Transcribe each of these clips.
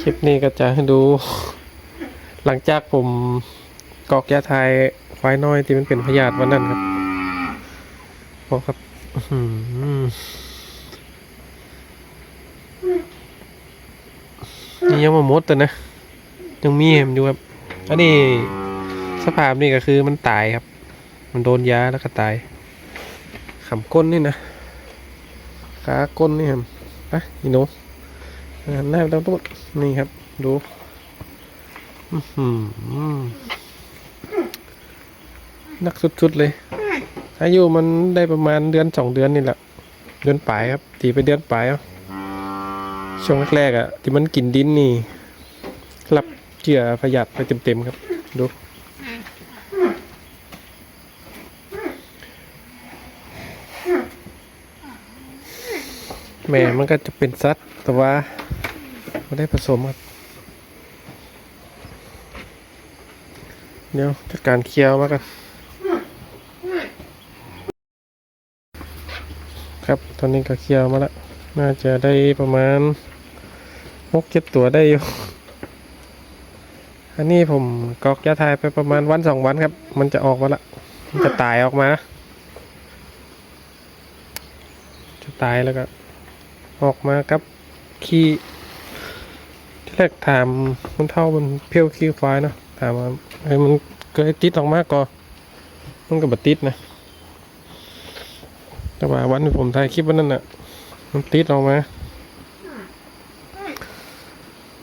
คลิปนี้ก็จะให้ดู หลังจากผมกอกยาทายควายน้อยที่มันเป็นพยาธิวันนั้นครับพอครับนี่ยังมาหมดแต่นะ ยังมีเห็นอยู่ครับ อันนี้สภาพนี่ก็คือมันตายครับ มันโดนยาแล้วก็ตายขำก้นนี่นะขาก้นนี่ครับไปอีหนู หันหน้าไปตรงตุ๊ดนี่ครับ ดูอื้อหือนักสุดๆเลยอายุมันได้ประมาณเดือนสองเดือนนี่แหละ เดือนปลายครับ ตีไปเดือนปลายเอาช่วงแรกๆอะ ที่มันกินดินนี่รับเจือพยาธิไปเต็มๆครับ ดูแม่มันก็จะเป็นสัตว์แต่ว่า ไม่ได้ผสมครับ เดี๋ยวจัดการเคี้ยวมากันครับ ตอนนี้ก็เคี้ยวมาแล้ว น่าจะได้ประมาณหกเจ็ดตัวได้อยู่อันนี้ผมกรอกยาทายไปประมาณวันสองวันครับ มันจะออกมาละมันจะตายออกมา จะตายแล้วก็ ออกมากับขี้ ที่แรกถามมันเท่ามันเพี้ยวขี้ควายเนาะถามว่าเฮ้มันเคยติดออกมาก่อนมันก็บติดนะ แต่ว่าวันที่ผมถ่ายคลิปวันนั้นน่ะ มันติดออกมา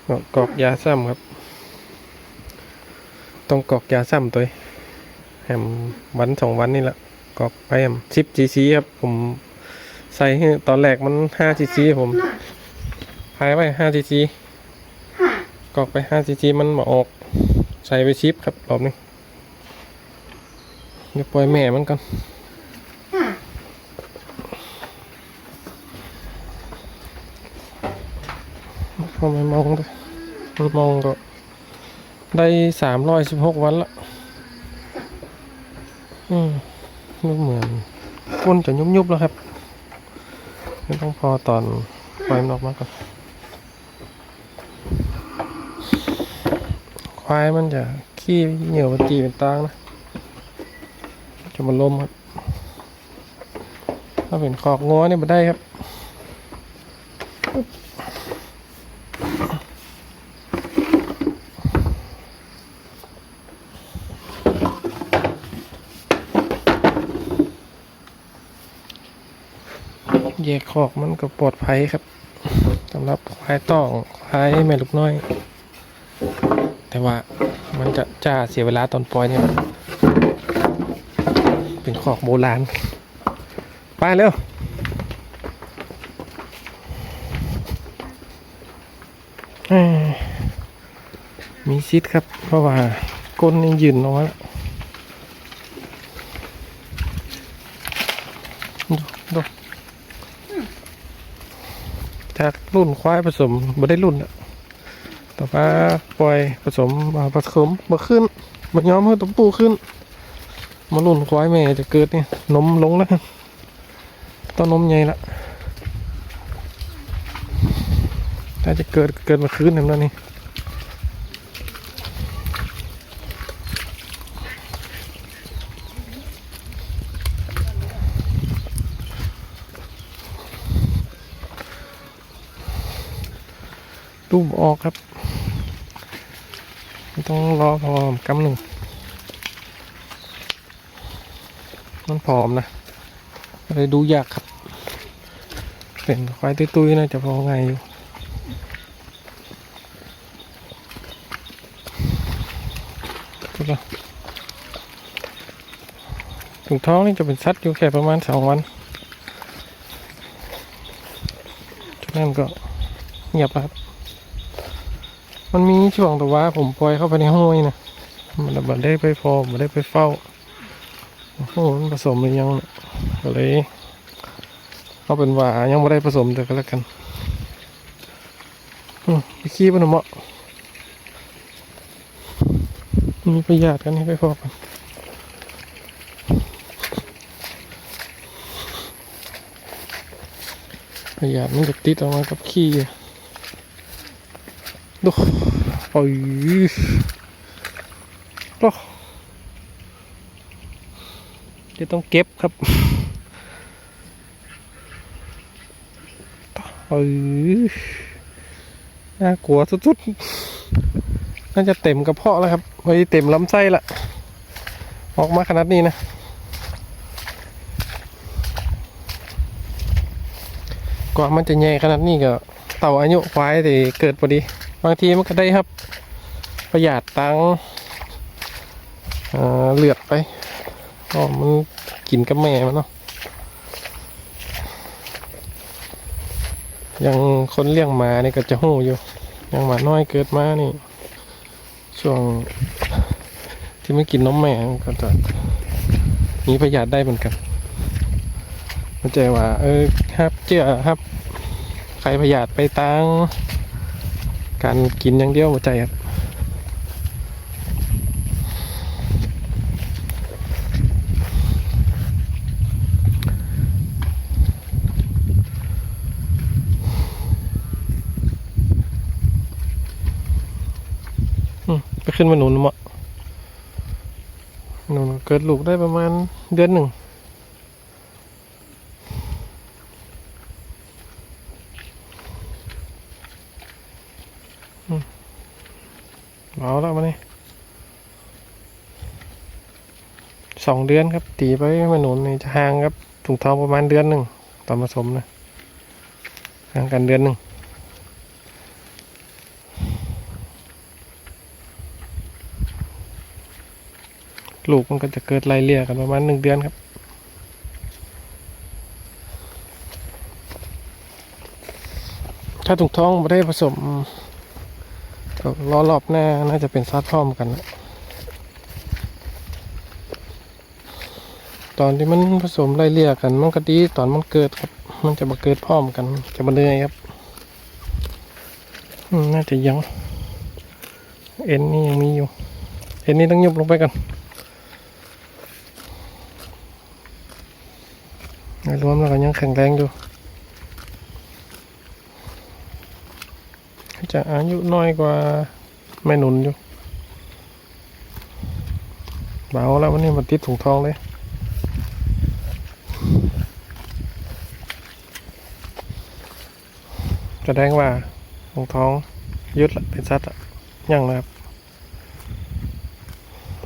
ก็กอกยาซ้ำครับ ต้องกอกยาซ้ำตัวเองแหมวันสองวันนี่แหละกอกไปแหมสิบจีซีครับ ผมใส่ตอนแรกมันห้าซีซีผมพายไปห้าซีซี กรอกไปห้าซีซีมันมาออก ใส่ไปชิปครับรอบนี้เดี๋ยวปล่อยแม่มันก่อนพอไม่มองเลยมันมองก็ได้สามร้อยสิบหกวันละอืมดูเหมือนก้นจะยุบๆแล้วครับ ไม่ต้องพอตอนปล่อยมันออกมาก่อน ควายมันจะขี้เหนียวเป็นจีเป็นตางนะ จะมาล้มครับ ถ้าเป็นขอกงัวนี่มาได้ครับแยกคอกมันก็ปลอดภัยครับสำหรับควายต้องควายแม่ลูกน้อย แต่ว่ามันจะจ้าเสียเวลาตอนปล่อยเนี่ยเป็นคอกโบราณ ไปเร็วมีซิดครับ เพราะว่าก้นยังยืนน้อยดูดูจากรุ่นควายผสมบ่ได้รุ่นอะ ต่อมาปล่อยผสมมาผสมบ่ขึ้นมันยอมให้ตัวปูขึ้น มารุ่นควายแม่จะเกิดเนี่ยนมลงแล้วต้นนมใหญ่ละถ้าจะเกิดเกิดมาคืนแบบนั้นนี่รูปออกครับ ต้องรอพอมกำหนึ่งมันผอมนะเลยดูยากครับ เป็นควายตุ้ยๆน่าจะพอไงอยู่ถุงท้องนี่จะเป็นซัดอยู่แค่ประมาณสองวันจากนั้นก็เงียบครับ มันมีช่วงแต่ว่าผมปล่อยเข้าไปในห้วยนะมันบ่ได้ไปพอบ่ได้ไปเฝ้าโอ้โหมันผสมหรือยังนี่ยก็เลยเอาเป็นว่ายังไม่ได้ผสมเดี๋ยวก็แล้วกันอืมขี้ปนเหมาะมีประหยัดกันให้ไปพอกันประหยัดมันจะติดออกมากับขี้อะ ดูโอ้ยโอ้จะต้องเก็บครับโอ้ยน่ากลัวสุดๆ น่าจะเต็มกระเพาะแล้วครับเฮ้ยเต็มลำไส้ละ ออกมาขนาดนี้นะ กว่ามันจะใหญ่ขนาดนี้ก็ เต่าอายุควายที่เกิดพอดีางทีมันก็ได้ครับ ประหยัดตังเลือดไปอ๋อมันกินกับแม่มันเนาะยังคนเลี้ยงหมานี่ก็จะหู้อยู่ยังหมาน้อยเกิดมานี่ ช่วงที่ไม่กินนมแม่ก็จะมีประหยัดได้เหมือนกันเข้าใจว่า เออครับเจ้าครับ ใครประหยัดไปตัง การกินอย่างเดียวหัวใจครับอืมไปขึ้นมาหนุนมั้งหนุนเกิดลูกได้ประมาณเดือนหนึ่ง เอาแล้วมานี่สองเดือนครับ ตีไปมาหนุนนี่จะห่างครับถุงทองประมาณเดือนหนึ่งตอนผสมนะห่างกันเดือนหนึ่งลูกมันก็จะเกิดไล่เลี่ยกันประมาณหนึ่งเดือนครับ ถ้าถุงทองไม่ได้ผสม ก็รอรอบหน้าน่าจะเป็นซัดพร้อมกันนะตอนที่มันผสมไล่เลี่ยกัน มันก็ดีตอนมันเกิดครับ มันจะมาเกิดพร้อมกัน จะมาเนื่อยครับน่าจะยัง เอ็นนี่ยังมีอยู่ เอ็นนี่ต้องยุบลงไปกันรวมแล้วก็ยังแข็งแรงอยู่ จะอายุน้อยกว่าแม่นุนอยู่เบาแล้ววันนี้มันติดถุงทองเลยแสดงว่าถุงทองยึดละเป็นสัตว์ละยังนะครับ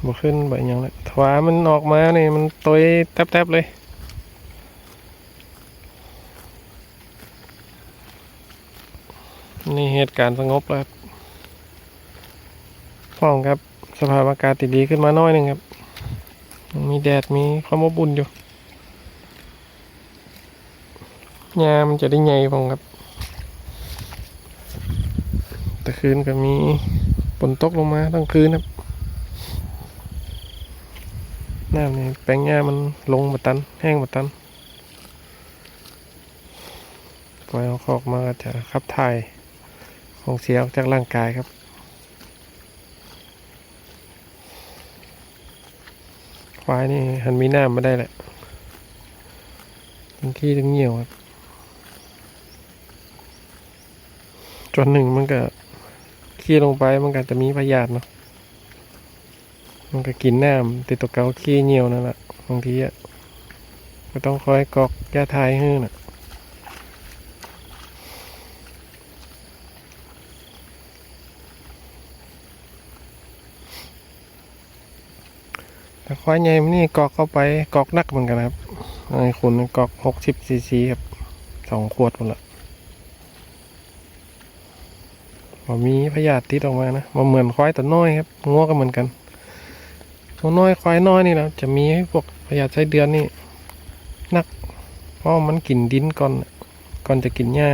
บ่ขึ้นบ่ยังเลยถวามันออกมานี่มันตัวแทบๆเลย นี่เหตุการณ์สงบแล้วพ่องครับ สภาพอากาศติดดีขึ้นมาหน้อยหนึ่งครับ มีแดดมีความอบอุ่นอยู่ยามันจะได้ใหญ่พองครับ แต่คืนก็มีฝนตกลงมาทั้งคืนครับน้ำนี่แปลงหญ้ามันลงมาตัน แห้งมาตันปล่อยเอาขอกมาก็จะขับถ่าย ของเสียออกจากร่างกายครับ ควายนี่หันมีหน้ำมาได้แหละทั้งขี้ทั้งเหี่ยวครับจนหนึ่งมันก็ขี้ลงไปมันก็จะมีพยาธิเนาะมันก็กินน้ำติดตัวเกาขี้เหี่ยวนั่นแหละบางทีอะก็ต้องคอยกรอกยาทายให้น่ะ แต่ควายใหญ่มันนี่กอกเข้าไปกอกนักเหมือนกันครับไอ้คุณกอกหกสิบซีซีครับสองขวดหมดละพอมีพยาธิติดออกมานะมาเหมือนควายตัวน้อยครับงัวก็เหมือนกัน ตัวน้อยควายน้อยนี่นะจะมีพวกพยาธิไส้เดือนนี่นัก เพราะมันกินดินก่อนก่อนจะกินหญ้า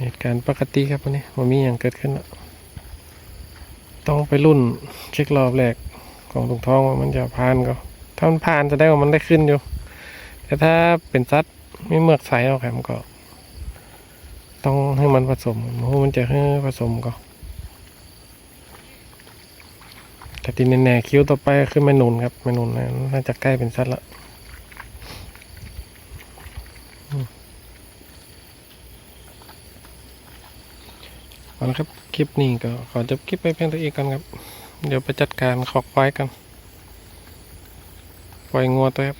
เหตุการณ์ปกติครับวันนี้มันมีอย่างเกิดขึ้นแล้วต้องไปรุ่นเช็ครอบแรกของถุงทองว่ามันจะผ่านก็ถ้ามันผ่านจะได้ว่ามันได้ขึ้นอยู่ แต่ถ้าเป็นซัดไม่เมือกใสเอาแคมก็ ต้องให้มันผสมเพราะมันจะให้ผสมก็แต่ที่แน่ๆคิ้วต่อไปคือแม่นุนครับแม่นุนนน่าจะใกล้เป็นซัดละ เอาละครับ คลิปนี้ก็ขอจบคลิปไปเพียงเท่านี้กันครับ เดี๋ยวไปจัดการขอกควายกันปล่อยงัวตัวครับ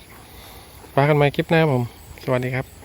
ฟ้ากันใหม่คลิปหน้าผม สวัสดีครับ